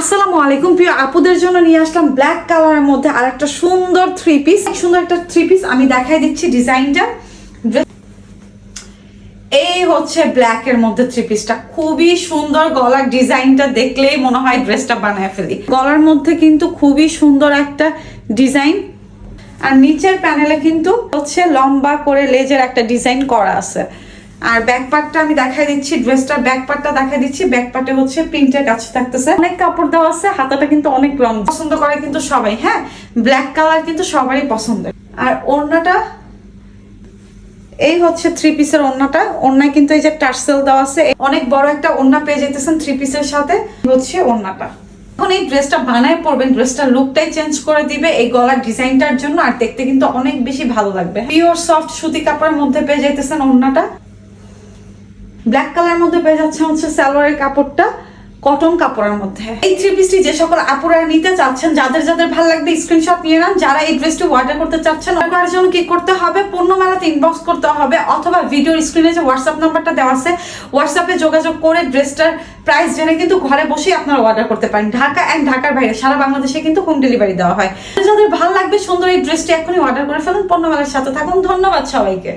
আসসালামু আলাইকুম। প্রিয় আপুদের জন্য নিয়ে আসলাম ব্ল্যাক কালারের মধ্যে আর একটা সুন্দর থ্রি পিস সুন্দর একটা থ্রি পিস আমি দেখাই দিচ্ছি ডিজাইনটা। এই হচ্ছে ব্ল্যাক এর মধ্যে থ্রি পিসটা খুবই সুন্দর গলার ডিজাইনটা দেখলেই মনে হয় ড্রেসটা বানায় ফেলি। গলার মধ্যে কিন্তু খুবই সুন্দর একটা ডিজাইন। আর নিচের প্যানেলে কিন্তু হচ্ছে লম্বা করে লেজের একটা ডিজাইন করা আছে। আর ব্যাক পার্টটা আমি দেখাই দিচ্ছি ড্রেসটার ব্যাক পার্টটা দেখাই দিচ্ছি। ব্যাক পার্টে হচ্ছে প্রিন্টের কাছে থাকতেছে। অনেক কাপড় দেওয়া আছে, হাতাটা কিন্তু অনেক লং পছন্দ করে কিন্তু সবাই হ্যাঁ? ব্ল্যাক কালার কিন্তু সবারই পছন্দের আর ওড়নাটা, এই হচ্ছে থ্রি পিসের ওড়নাটা। ওড়নায় কিন্তু এই যে টার্সেল দেওয়া আছে অনেক বড় একটা ওড়না পেয়ে যেতেছেন থ্রি পিসের সাথে হচ্ছে ওড়নাটা। এখন এই ড্রেসটা বানায় পরবেন ড্রেসটার লুকটাই চেঞ্জ করে দিবে এই গলার ডিজাইনটার জন্য, আর দেখতে কিন্তু অনেক বেশি ভালো লাগবে। পিওর সফট সুতি কাপড়ের মধ্যে পেয়ে যাইতেছেন ওড়নাটা। ব্ল্যাক কালার মধ্যে পেয়ে যাচ্ছে হচ্ছে সালোয়ারের কাপড়টা কটন কাপড়ের মধ্যে। এই থ্রি পিসটি যে সকল আপুরা নিতে চাচ্ছেন, যাদের যাদের ভালো লাগবে স্ক্রিনশট নিয়ে নেন, যারা এই ড্রেসটি অর্ডার করতে চাচ্ছেন অর্ডার জন্য কি করতে হবে? পূর্ণ মেলাতে ইনবক্স করতে হবে, অথবা ভিডিওর স্ক্রিনে যে হোয়াটসঅ্যাপ নাম্বারটা দেওয়া আছে হোয়াটসঅ্যাপে যোগাযোগ করে ড্রেসটার প্রাইস জেনে কিন্তু ঘরে বসেই আপনারা অর্ডার করতে পারেন। ঢাকা অ্যান্ড ঢাকার বাইরে, সারা বাংলাদেশে কিন্তু হোম ডেলিভারি দেওয়া হয়। যাদের ভালো লাগবে সুন্দর এই ড্রেসটি এখনই অর্ডার করে ফেলুন পণ্য মেলার সাথে থাকুন। ধন্যবাদ সবাইকে।